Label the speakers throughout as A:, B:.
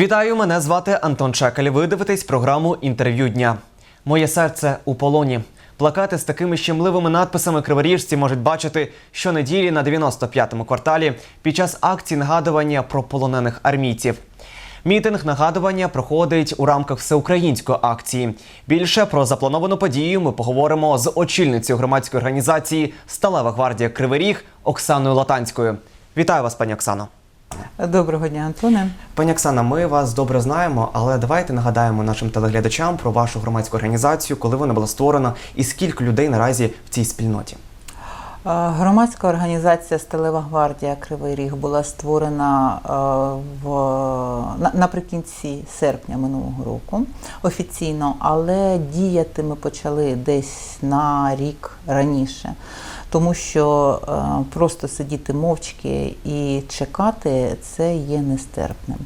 A: Вітаю, мене звати Антон Чекаль. Ви дивитесь програму інтерв'ю дня. Моє серце у полоні. Плакати з такими щемливими надписами криворіжці можуть бачити щонеділі на 95-му кварталі під час акції нагадування про полонених армійців. Мітинг нагадування проходить у рамках всеукраїнської акції. Більше про заплановану подію ми поговоримо з очільницею громадської організації Сталева гвардія Кривий Оксаною Латанською. Вітаю вас, пані Оксано.
B: Доброго дня, Антоне.
A: Пані Оксана, ми вас добре знаємо, але давайте нагадаємо нашим телеглядачам про вашу громадську організацію, коли вона була створена, і скільки людей наразі в цій спільноті.
B: Громадська організація Сталева гвардія Кривий Ріг була створена в наприкінці серпня минулого року офіційно, але діяти ми почали десь на рік раніше. Тому що е, просто сидіти мовчки і чекати це є нестерпним.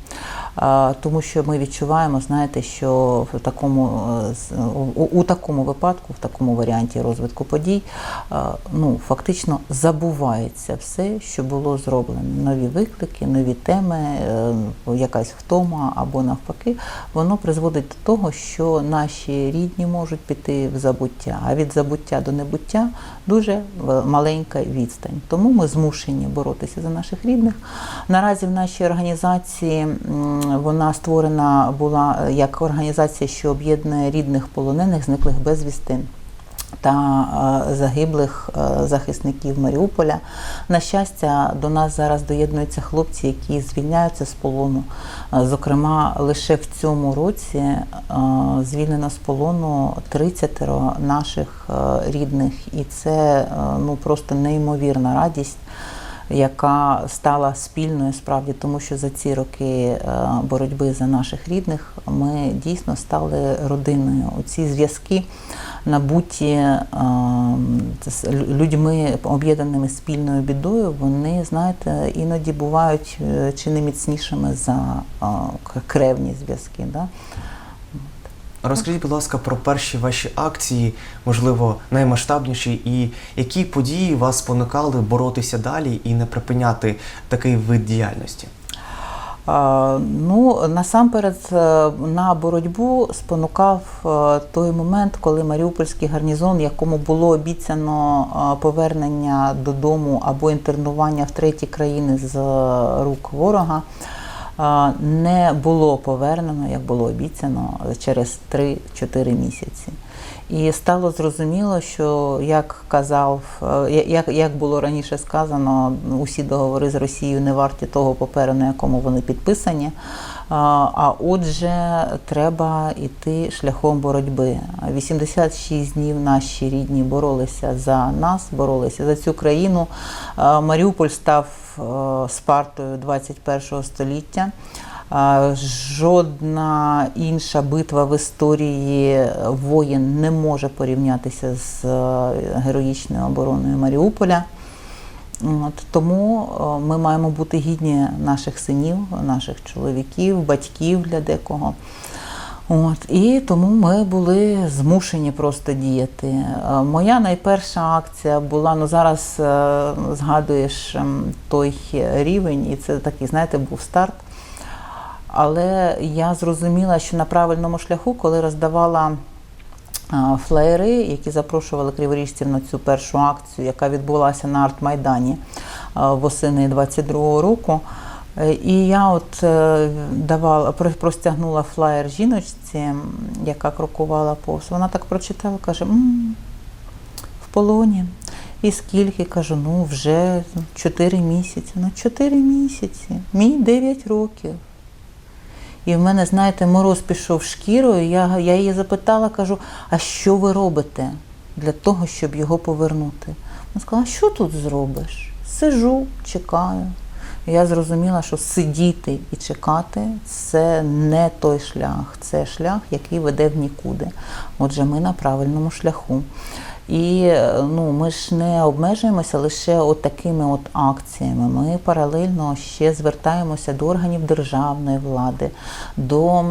B: Тому що ми відчуваємо, знаєте, що в такому е, у, такому випадку, в такому варіанті розвитку подій, е, ну фактично забувається все, що було зроблено. Нові виклики, нові теми, якась втома або навпаки, воно призводить до того, що наші рідні можуть піти в забуття, а від забуття до небуття дуже е, маленька відстань. Тому ми змушені боротися за наших рідних. Наразі в нашій організації вона створена була е, як організація, що об'єднує рідних полонених, зниклих безвісти та е, загиблих е, захисників Маріуполя. На щастя, до нас зараз доєднуються хлопці, які звільняються з полону. Е, Зокрема, лише в цьому році звільнено з полону 30 наших рідних, і це ну просто неймовірна радість. Яка стала спільною справді, тому що за ці роки е, боротьби за наших рідних ми дійсно стали родиною. Оці зв'язки набуті е, людьми, об'єднаними спільною бідою, вони, знаєте, іноді бувають е, чи не міцнішими за кревні зв'язки. Да?
A: Розкажіть, будь ласка, про перші ваші акції, можливо, наймасштабніші, і які події вас спонукали боротися далі і не припиняти такий вид діяльності?
B: Ну, насамперед е, на боротьбу спонукав е, той момент, коли Маріупольський гарнізон, якому було обіцяно е, повернення додому або інтернування в треті країни з рук ворога, не було повернено, як було обіцяно, через 3-4 місяці. І стало зрозуміло, що як казав, е, як, як було раніше сказано, усі договори з Росією не варті того паперу, на якому вони підписані. А отже, треба йти шляхом боротьби. 86 днів наші рідні боролися за нас, боролися за цю країну. Маріуполь став е, Спартою 21 століття. Жодна інша битва в історії воєн не може порівнятися з е, героїчною обороною Маріуполя. От, тому е, ми маємо бути гідні наших синів, наших чоловіків, батьків для декого. От, і тому ми були змушені просто діяти. Е, Моя найперша акція була, ну зараз е, згадуєш ем, той рівень, і це такий, знаєте, був старт. Але я зрозуміла, що на правильному шляху, коли роздавала флеєри, які запрошували криворіжців на цю першу акцію, яка відбулася на арт-майдані восени 22-го року. Е, І я от е, давала, простягнула флаєр жіночці, яка крокувала повз. Вона так прочитала, каже, «М, в полоні. І скільки кажу, ну вже 4 місяці. Ну, 4 місяці. Мій 9 років. І в мене, знаєте, мороз пішов шкірою. Я, я її запитала, кажу, а що ви робите для того, щоб його повернути? Вона сказала, що тут зробиш? Сижу, чекаю. Я зрозуміла, що сидіти і чекати це не той шлях, це шлях, який веде в нікуди. Отже, ми на правильному шляху. І е, ну, ми ж не обмежуємося лише от такими от акціями. Ми паралельно ще звертаємося до органів державної влади, до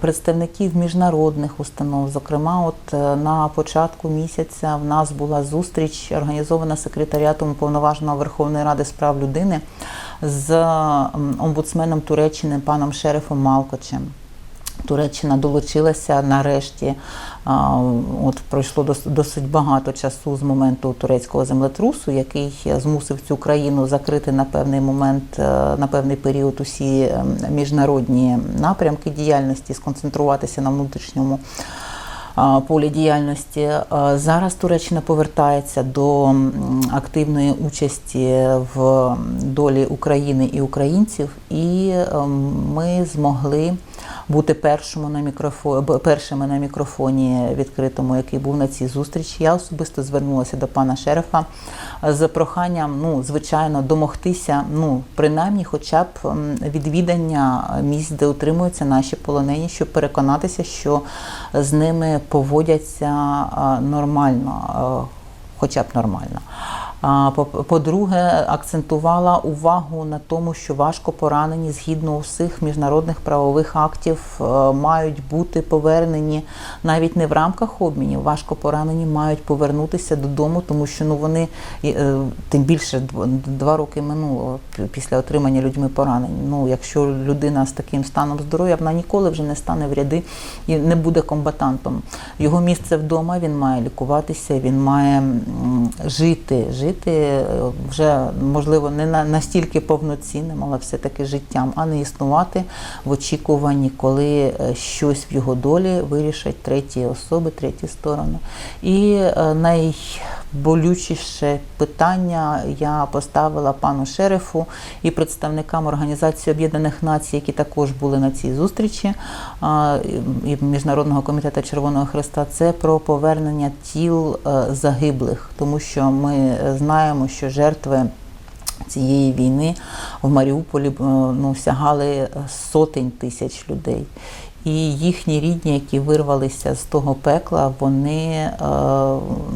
B: представників міжнародних установ. Зокрема, от е, на початку місяця в нас була зустріч, організована секретаріатом уповноваженого Верховної Ради з прав людини з омбудсменом Туреччини паном Шерифом Малкочем. Туреччина долучилася нарешті. От пройшло дос- досить багато часу з моменту турецького землетрусу, який змусив цю країну закрити на певний момент, е, на певний період усі ем, міжнародні напрямки діяльності, сконцентруватися на внутрішньому полі діяльності. Зараз Туреччина повертається до активної участі в долі України і українців, і ем, ми змогли бути першими на мікрофоні, першими на мікрофоні відкритому, який був на цій зустрічі. Я особисто звернулася до пана шерифа з проханням, ну звичайно, домогтися, ну принаймні, хоча б відвідання місць, де утримуються наші полонені, щоб переконатися, що з ними поводяться нормально, хоча б нормально. По-друге, акцентувала увагу на тому, що важко поранені згідно усіх міжнародних правових актів е, мають бути повернені навіть не в рамках обмінів. Важко поранені мають повернутися додому, тому що ну вони е, тим більше дв- два роки минуло після отримання людьми поранень. Ну, якщо людина з таким станом здоров'я, вона ніколи вже не стане в ряди і не буде комбатантом. Його місце вдома, він має лікуватися, він має м, жити, жити е, вже можливо не на настільки повноцінним, але все-таки життям, а не існувати в очікуванні, коли е, щось в його долі вирішать треті особи, треті сторони. І е, найболючіше питання я поставила пану шерифу і представникам Організації Об'єднаних Націй, які також були на цій зустрічі і Міжнародного комітету Червоного Хреста. Це про повернення тіл загиблих, тому що ми знаємо, що жертви. Цієї війни в Маріуполі е, ну, сягали сотень тисяч людей. І їхні рідні, які вирвалися з того пекла, вони е,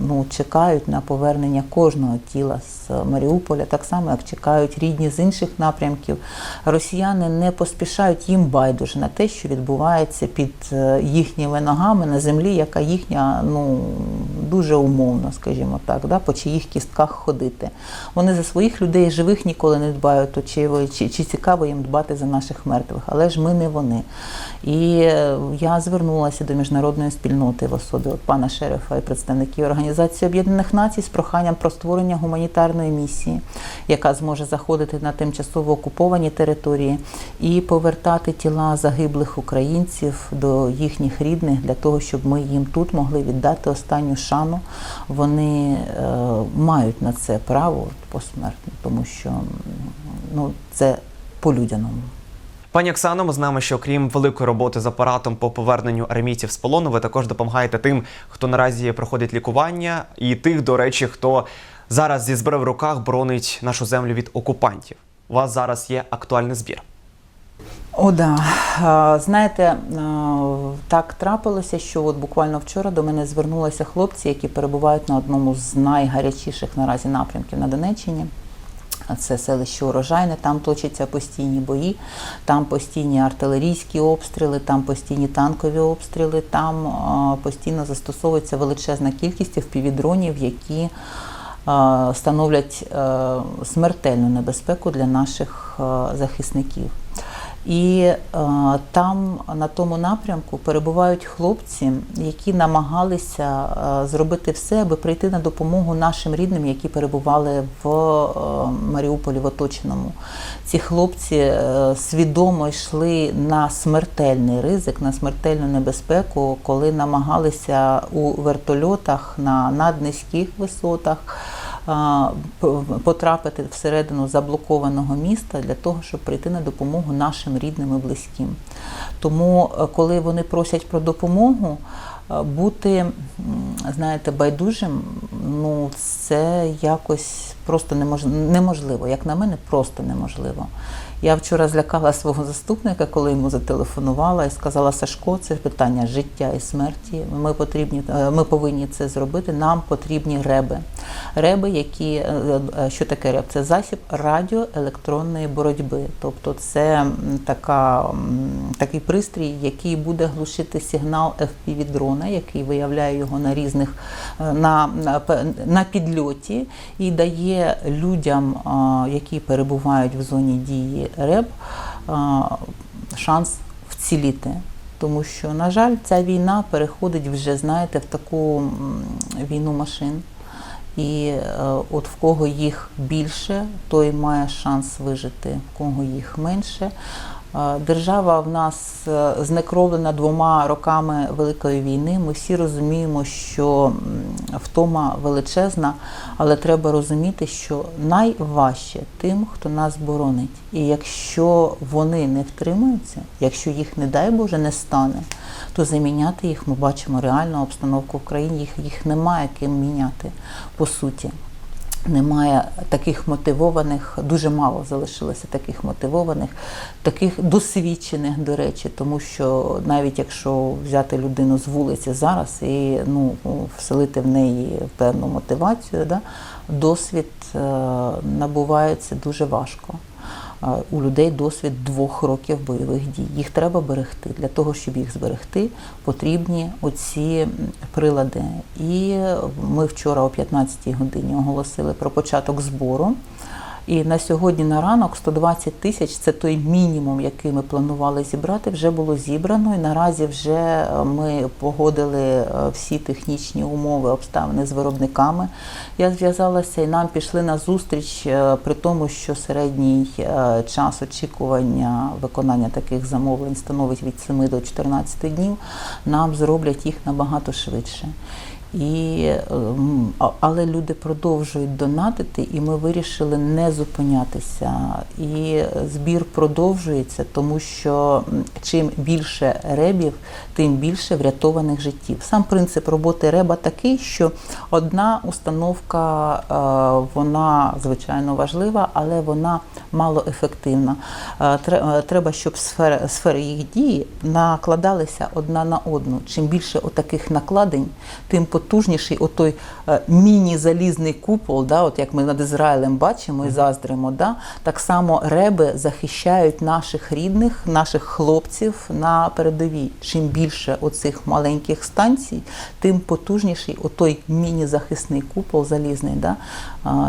B: ну, чекають на повернення кожного тіла з Маріуполя, так само як чекають рідні з інших напрямків. Росіяни не поспішають їм байдуже на те, що відбувається під е, їхніми ногами на землі, яка їхня ну дуже умовно, скажімо так, да, по чиїх кістках ходити. Вони за своїх людей живих ніколи не дбають, то чи, чи, чи цікаво їм дбати за наших мертвих, але ж ми не вони. І я звернулася до міжнародної спільноти в особі от пана шерифа і представників Організації Об'єднаних Націй з проханням про створення гуманітарної місії, яка зможе заходити на тимчасово окуповані території і повертати тіла загиблих українців до їхніх рідних для того, щоб ми їм тут могли віддати останню шану. Вони е, мають на це право посмертно, тому що ну, це по-людяному.
A: Пані Оксано, ми знаємо, що крім великої роботи з апаратом по поверненню армійців з полону, ви також допомагаєте тим, хто наразі проходить лікування, і тих, до речі, хто зараз зі зброї в руках боронить нашу землю від окупантів. У вас зараз є актуальний збір.
B: О, да. Знаєте, так трапилося, що от буквально вчора до мене звернулися хлопці, які перебувають на одному з найгарячіших наразі напрямків на Донеччині. Це селище Урожайне, там точаться постійні бої, там постійні артилерійські обстріли, там постійні танкові обстріли, там постійно застосовується величезна кількість впівдронів, які становлять е, смертельну небезпеку для наших е, захисників. І е, там на тому напрямку перебувають хлопці, які намагалися е, зробити все, аби прийти на допомогу нашим рідним, які перебували в е, Маріуполі в оточеному. Ці хлопці е, свідомо йшли на смертельний ризик, на смертельну небезпеку, коли намагалися у вертольотах на наднизьких висотах а, потрапити всередину заблокованого міста для того, щоб прийти на допомогу нашим рідним і близьким. Тому, е, коли вони просять про допомогу, е, Бути, знаєте, байдужим, ну це якось просто немож- неможливо. Як на мене, просто неможливо. Я вчора злякала свого заступника, коли йому зателефонувала і сказала: Сашко, це питання життя і смерті. Ми потрібні, е, ми повинні це зробити. Нам потрібні реби. Реби, які е, е, що таке реб? Це засіб радіоелектронної боротьби. Тобто, це така, такий пристрій, який буде глушити сигнал fpv дрона, який виявляє його на різних на, на, на підльоті і дає людям, які перебувають в зоні дії РЕБ, шанс вціліти. Тому що, на жаль, ця війна переходить вже, знаєте, в таку війну машин. І е, от в кого їх більше, той має шанс вижити, в кого їх менше. Е, Держава в нас е, знекровлена двома роками Великої війни. Ми всі розуміємо, що втома величезна, але треба розуміти, що найважче тим, хто нас боронить. І якщо вони не втримуються, якщо їх, не дай Боже, не стане, то заміняти їх ми бачимо реальну обстановку в країні. Їх, їх немає ким міняти по суті. Немає таких мотивованих, дуже мало залишилося таких мотивованих, таких досвідчених, до речі, тому що навіть якщо взяти людину з вулиці зараз і ну, вселити в неї певну мотивацію, да, досвід е, набувається дуже важко. У людей досвід двох років бойових дій. Їх треба берегти. Для того, щоб їх зберегти, потрібні оці прилади. І ми вчора о 15-й годині оголосили про початок збору. І на сьогодні на ранок 120 тисяч це той мінімум, який ми планували зібрати, вже було зібрано. І наразі вже е, ми погодили е, всі технічні умови, обставини з виробниками. Я зв'язалася і нам пішли на зустріч, е, при тому, що середній час очікування виконання таких замовлень становить від 7 до 14 днів. Нам зроблять їх набагато швидше. І, ем, але люди продовжують донатити, і ми вирішили не зупинятися. І збір продовжується, тому що чим більше ребів, тим більше врятованих життів. Сам принцип роботи реба такий, що одна установка е, вона звичайно важлива, але вона малоефективна. Е, е, Треба, щоб сфери, сфери їх дії накладалися одна на одну. Чим більше отаких накладень, тим потужніший отой міні-залізний купол, да, от як ми над Ізраїлем бачимо і заздримо. Да, так само реби захищають наших рідних, наших хлопців на передовій. Чим більше оцих маленьких станцій, тим потужніший отой міні-захисний купол залізний, да,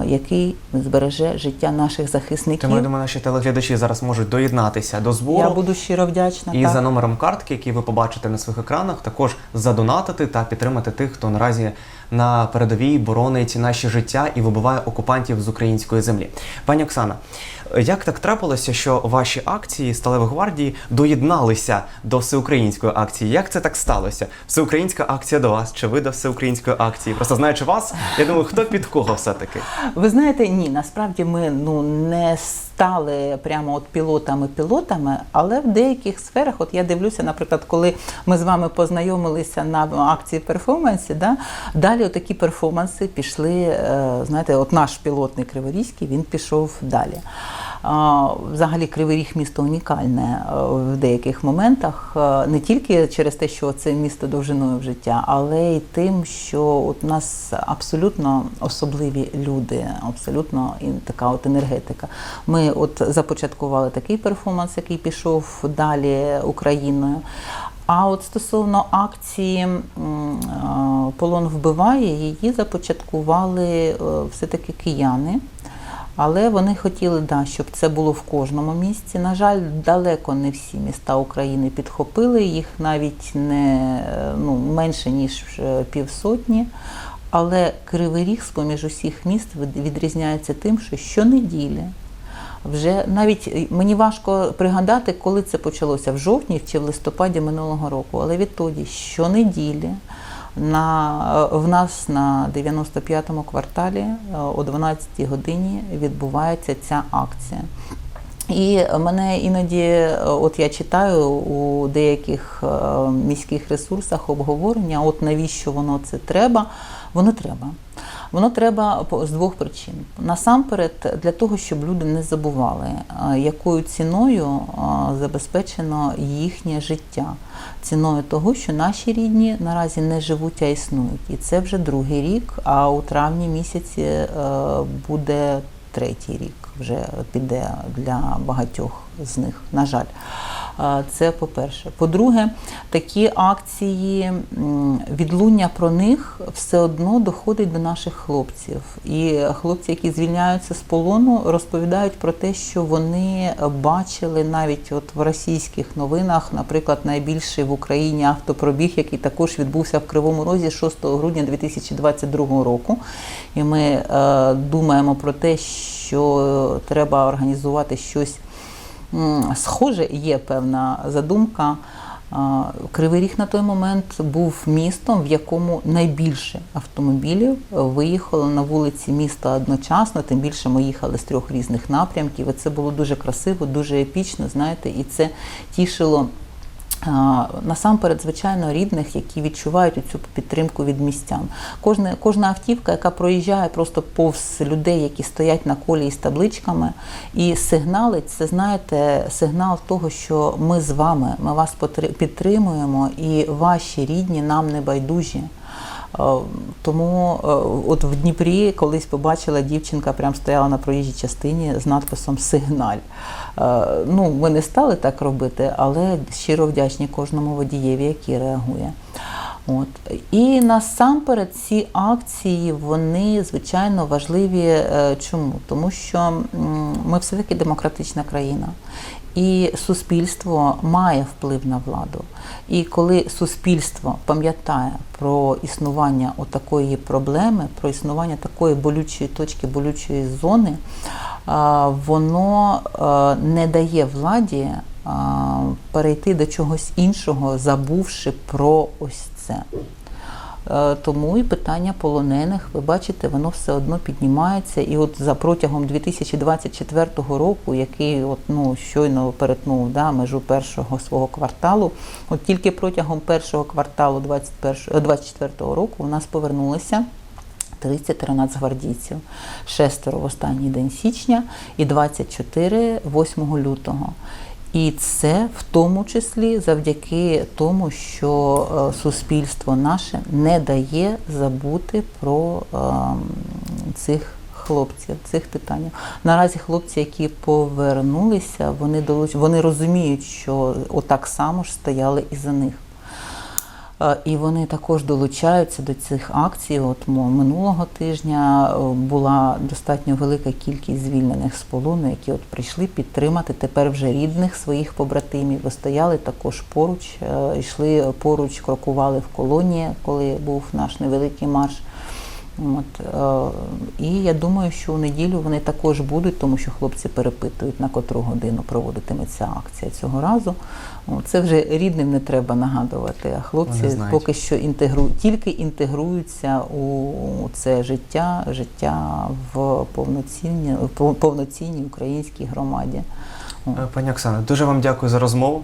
B: який збереже життя наших захисників.
A: Тому я думаю, наші телеглядачі зараз можуть доєднатися до збору.
B: Я буду щиро вдячна.
A: І
B: так.
A: за номером картки, який ви побачите на своїх екранах, також задонатити та підтримати тих, хто наразі на передовій боронить наші життя і вибиває окупантів з української землі. Пані Оксана, як так трапилося, що ваші акції Сталевої гвардії доєдналися до всеукраїнської акції? Як це так сталося? Всеукраїнська акція до вас, чи ви до всеукраїнської акції? Просто знаючи вас, я думаю, хто під кого все-таки?
B: Ви знаєте, ні, насправді ми ну не стали прямо от пілотами-пілотами, але в деяких сферах, от я дивлюся, наприклад, коли ми з вами познайомилися на акції перформансі, да, далі такі перформанси пішли. е, Знаєте, от наш пілотний Криворізький він пішов далі. Взагалі Кривий Ріг місто унікальне е, в деяких моментах, е, не тільки через те, що це місто довжиною в життя, але й тим, що от у нас абсолютно особливі люди, абсолютно і така от енергетика. Ми от започаткували такий перформанс, який пішов далі Україною. А от стосовно акції е, Полон вбиває, її започаткували все-таки кияни. Але вони хотіли, да, щоб це було в кожному місці. На жаль, далеко не всі міста України підхопили, їх навіть не ну, менше ніж е, півсотні. Але Кривий Ріг з-поміж усіх міст відрізняється тим, що щонеділі вже навіть е, мені важко пригадати, коли це почалося в жовтні чи в листопаді минулого року. Але відтоді щонеділі на, в нас на 95-му кварталі е, о 12 годині відбувається ця акція. І мене іноді, е, от я читаю у деяких е, міських ресурсах обговорення, от навіщо воно це треба, воно треба. Воно треба з двох причин. Насамперед, для того, щоб люди не забували, е, якою ціною е, забезпечено їхнє життя. Ціною того, що наші рідні наразі не живуть, а існують. І це вже другий рік, а у травні місяці е, буде третій рік вже піде для багатьох з них, на жаль. Це по-перше. По-друге, такі акції відлуння про них все одно доходить до наших хлопців. І хлопці, які звільняються з полону, розповідають про те, що вони бачили навіть от в російських новинах, наприклад, найбільший в Україні автопробіг, який також відбувся в Кривому Розі 6 грудня 2022 року. І ми е, думаємо про те, що треба організувати щось схоже, є певна задумка. Кривий Ріг на той момент був містом, в якому найбільше автомобілів виїхало на вулиці міста одночасно. Тим більше ми їхали з трьох різних напрямків. І це було дуже красиво, дуже епічно, знаєте, і це тішило. Насамперед, звичайно, рідних, які відчувають цю підтримку від містян. Кожна, кожна автівка, яка проїжджає просто повз людей, які стоять на колії з табличками, і сигналить, це знаєте, сигнал того, що ми з вами, ми вас підтримуємо, і ваші рідні нам не байдужі. Е, Тому е, от в Дніпрі колись побачила дівчинка, прям стояла на проїжджій частині з надписом Сигналь. Е, Ну, ми не стали так робити, але щиро вдячні кожному водієві, який реагує. От. І насамперед ці акції, вони звичайно важливі. Чому? Тому що ми все-таки демократична країна. І суспільство має вплив на владу. І коли суспільство пам'ятає про існування отакої проблеми, про існування такої болючої точки, болючої зони, воно не дає владі перейти до чогось іншого, забувши про ось це. Е, Тому і питання полонених, ви бачите, воно все одно піднімається. І от за протягом 2024 року, який от, ну, щойно перетнув да, межу першого свого кварталу, от тільки протягом першого кварталу 2024 року у нас повернулося 30 нацгвардійців, шестеро в останній день січня і 24 8 лютого. І це в тому числі завдяки тому, що е, суспільство наше не дає забути про е, цих хлопців, цих титанів. Наразі хлопці, які повернулися, вони долуч... вони розуміють, що отак само ж стояли і за них. Е, І вони також долучаються до цих акцій. От минулого тижня е, була достатньо велика кількість звільнених з полону, які от прийшли підтримати тепер вже рідних своїх побратимів. Ви стояли також поруч, е, йшли поруч, крокували в колонії, коли був наш невеликий марш. От, е, і я думаю, що у неділю вони також будуть, тому що хлопці перепитують, на котру годину проводитиметься акція цього разу. Це вже рідним не треба нагадувати, а хлопці поки що інтегру... тільки інтегруються у це життя, життя в повноцінній, в повноцінній українській громаді.
A: Пані Оксано, дуже вам дякую за розмову.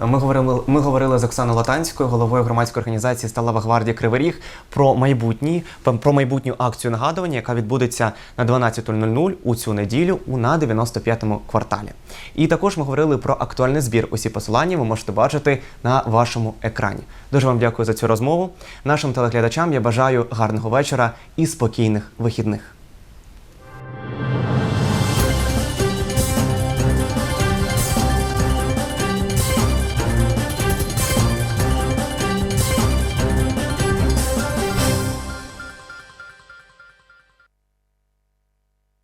A: Ми говорили, ми говорили з Оксаною Латанською, головою громадської організації Сталева гвардія Кривий Ріг, про майбутні про майбутню акцію нагадування, яка відбудеться на 12.00 у цю неділю у на 95-му кварталі. І також ми говорили про актуальний збір. Усі посилання ви можете бачити на вашому екрані. Дуже вам дякую за цю розмову. Нашим телеглядачам я бажаю гарного вечора і спокійних вихідних.